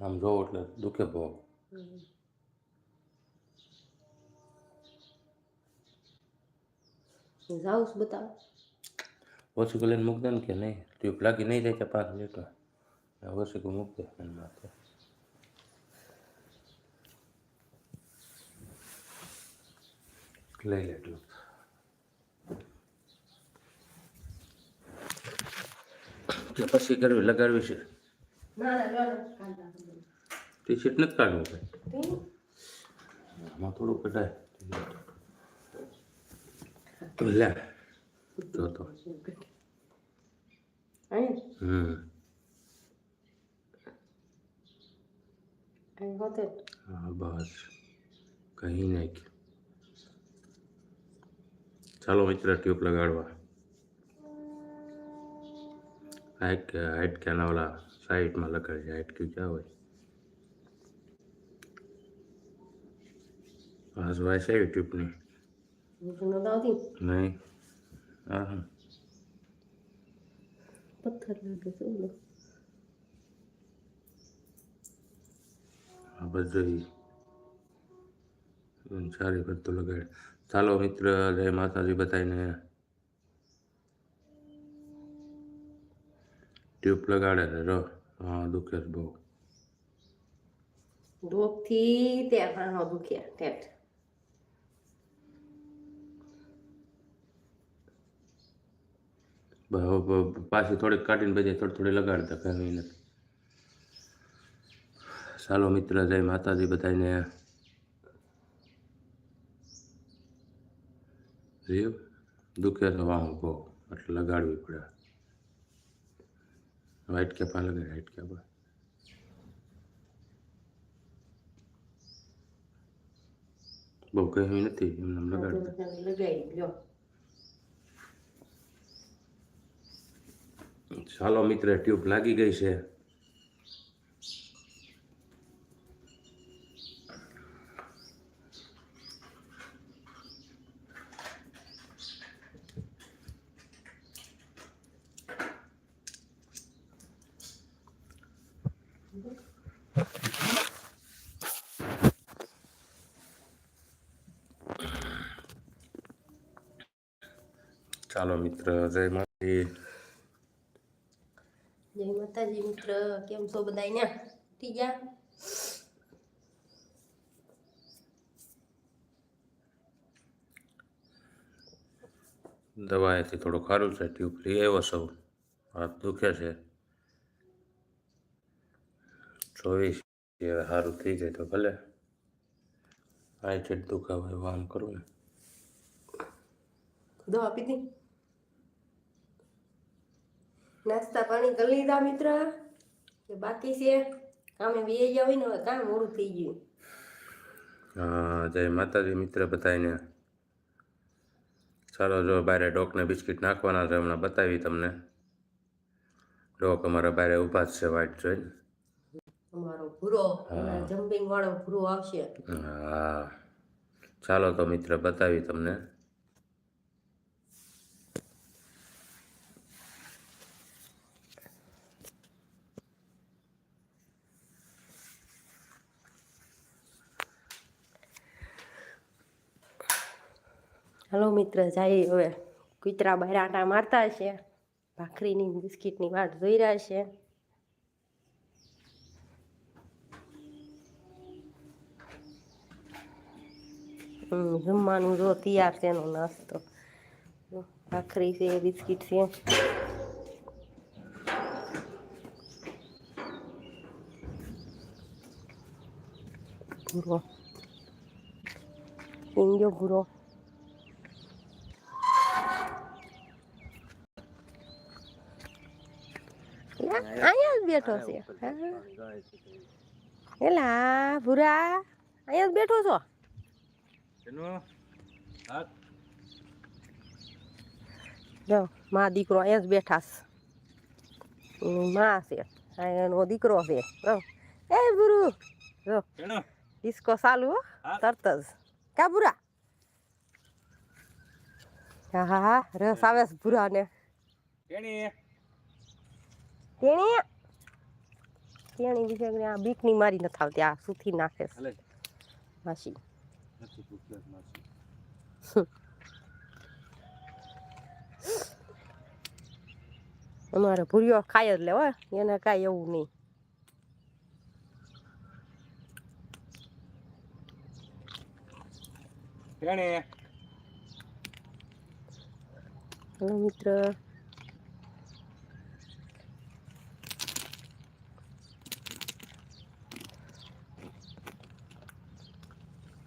આમ જોવો એટલે દુખે ભોગ જાઉસ બતાવો. ઓછી લઈને મૂક દે ને કે નહીં? ટ્યુબ લાગી નહીં જાય કે પાંચ મિનિટ ઓછી મૂક દે એની લઈ લે ટ્યુબ. કે પછી કરવી લગાડવી છે. ના ના ના કાંતા ટી શર્ટ નથી કાઢવું ભાઈ આમાં થોડું કઢાય. લે. જો તો. અહીં હમ. હા બસ. કહી નાખ ચાલો મિત્ર ટ્યુબ લગાડવા. હાઈટ હાઈટ ક્યાંના ઓલા સાઈડમાં લગાડી હાઈટ ક્યુ ક્યાં હોય? બીજું ન આવતી નહીં હા હા પથ્થર લાગે છે ઓલો. આ બધું સારી બધું લગાડ ચાલો મિત્ર જય માતાજી બતાવીને ટ્યુબ લગાડે છે રો હા દુખે બહુ ડોકથી તે હાણો દુખ્યા ઠેઠ બ- બ- પાછી થોડીક કાઢીને પછી થોડી થોડી લગાડતા, કંઈ નથી. ચાલો મિત્ર, જય માતાજી બતાવીને જીવ દુખે છે વાહ, બહુ. એટલે લગાડવી પડે. વ્હાઈટ કેપા લગાડે વ્હાઈટ કેપા બહુ કહેવી નથી, એમને લગાડતા. લગાવી ચાલો મિત્ર ટ્યુબ લાગી ગઈ છે. ચાલો મિત્ર જય માતાજી જય માતાજી મિત્ર કેમ છો બધા ને ઠીક ગયા દવાએથી થોડું ખારું છે ટ્યુબ લઈ આવ્યો સૌ હાથ દુખે છે. ચોવીસ સારું થઈ જાય તો ભલે. આ છે દુખાવે એવું આમ કરું. ને દવા પીધી? નાસ્તા પાણી કરી લીધા મિત્ર? બાકી છે કામે વી ગયા હોય ને હવે કામ મોડું થઈ ગયું હા જય માતાજી મિત્ર બતાવીને ચાલો જો બારે ડોકને બિસ્કિટ નાખવાના છે હમણાં બતાવી તમને ડોક અમારા બારે ઊભા જ છે વાઈટ જોઈને અમારો ભૂરો જમ્પિંગ વાળો ભૂરો આવશે. હા. ચાલો તો મિત્ર બતાવી તમને. હલો મિત્ર, જાય હવે. કૂતરા બહાર મારતા છે ભાખરીની બિસ્કિટની વાટ જોઈ રહ્યા છે. જમવાનું જો તૈયાર છે એનો નાસ્તો. ભાખરી છે, બિસ્કિટ છે. ભૂરો. ભૂરો અહીંયા જ બેઠો છે. એલા ભૂરા અહીંયા જ બેઠો છો? જો મા દીકરો અહીંયા જ બેઠા છે. માં છે એનો દીકરો છે. એ ભૂરુ જો. ડિસ્કો ચાલુ હો તરત જ. કા ભૂરા? હા હા રસ આવે છે ભૂરાને. તેણી તેણી વિશે આ બીકની મારી નથી આવતી આ સુથી નાખે માસી. અમારે ભૂરિયો ખાય જ લે હો એને કાંઈ એવું નહીં. મિત્ર ખાઈ જા કામ નાખજો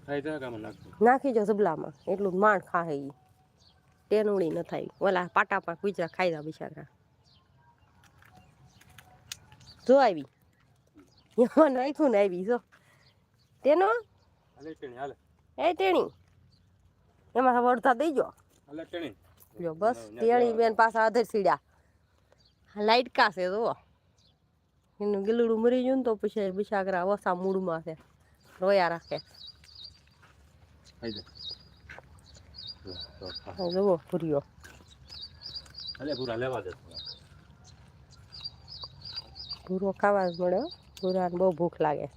નાખી જો જબલામાં એટલું માણ માંડ ખાહે ઈ. ટેનુડી ન થાય. ઓલા પાટામાં કુચરા ખાઈ જા બિચારા. જો આવી. એમાં નાખ્યું ને આવી જો. તેનો એ તેણી એમાં વળતા દઈ જો. જો બસ તેણી બેન પાછા અધર સીડ્યા. લાઈટ કાશે જો એનું ગીલડું મરી ગયું ને તો પછી બિચારા ઓછા મૂડમાં છે. રોયા રાખે. ખાઈ જા તો ખા. આ જુઓ ભૂર્યો હાલે પૂરા લેવા દે ભૂરો ખાવા જ મળે. ભૂરાને બહુ ભૂખ લાગે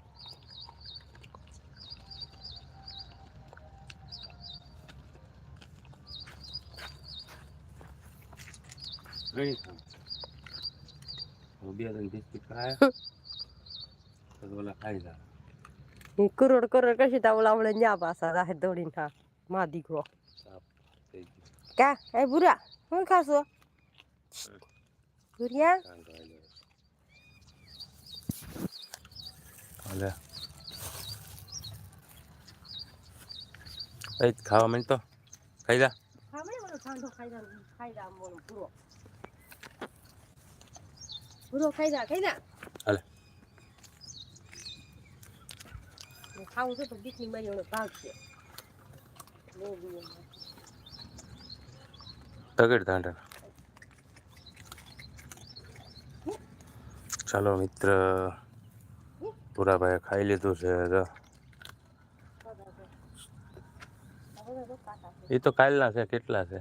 બે બિસ્કિટ ખાય ઓલા ખાઈ જા એ કરોડ કરોડ કશી તો ઓલા વળે ન્યા પાછા રાહે દોડીને હા માં દીકરો. કા? એ ભૂરા શું ખાશો? ભૂરિયા. હાલે. એ ખાવા માંડ તો ખાઈ જા ઠંડો ખાઈ જા ખાઈ જા ખાઈ જા હાલે ખાવું છે બીકની મારી ઓલો ભાગ છે. તગડ દાંડા ચાલો મિત્ર પુરાભાઈ ખાઈ લીધું છે એ તો કાલના છે, કેટલા છે?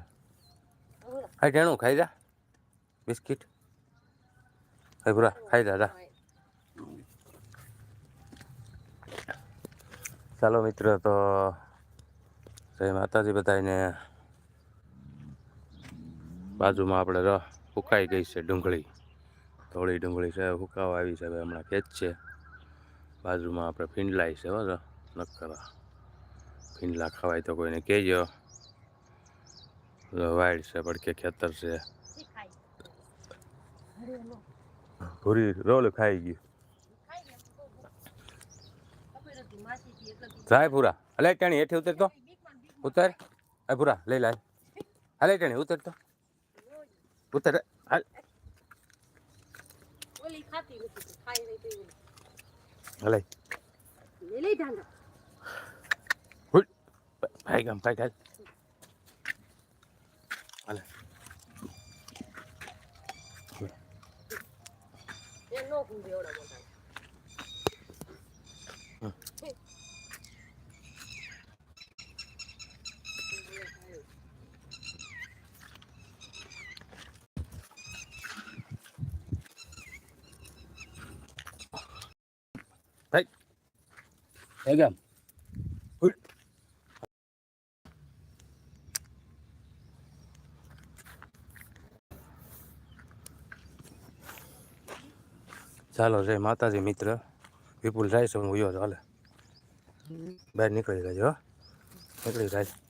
હા ટેણું ખાઈ જા. બિસ્કિટ. હા, પૂરા, ખાઈ જા. ચાલો મિત્ર તો જય માતાજી બધાને બાજુમાં આપણે રહ ફૂકાઈ ગઈ છે ડુંગળી. થોડી ડુંગળી છે ફૂકાવા આવી છે હવે હમણાં ખેંચ છે. બાજુમાં આપણે ફીંડલાઈ છે બરો નક્કર. ફીંડલા ખવાય તો કોઈને કહેજો. વાઈડ છે પડકે ખેતર છે. ભૂરી રોલ ખાઈ ગયું. જાય ભૂરા. અલે ટેણી હેઠી ઉતરતો ઉતર. એ ભૂરા લઈ લાય હાલે ટેણી ઉતરતો ઉતર. હાલ. હલે. લઈ ઢાંડા હુઈ. ભાઈ ગામ ભાઈ ગામ. હાલે. એ નો કુંભે ઓડા મોટા. ભાઈ ગામ ચાલો રે માતાજી મિત્ર. વિપુલ રાય હું ઉયો હાલે. બહાર નીકળી જાય હો. નીકળી જાય.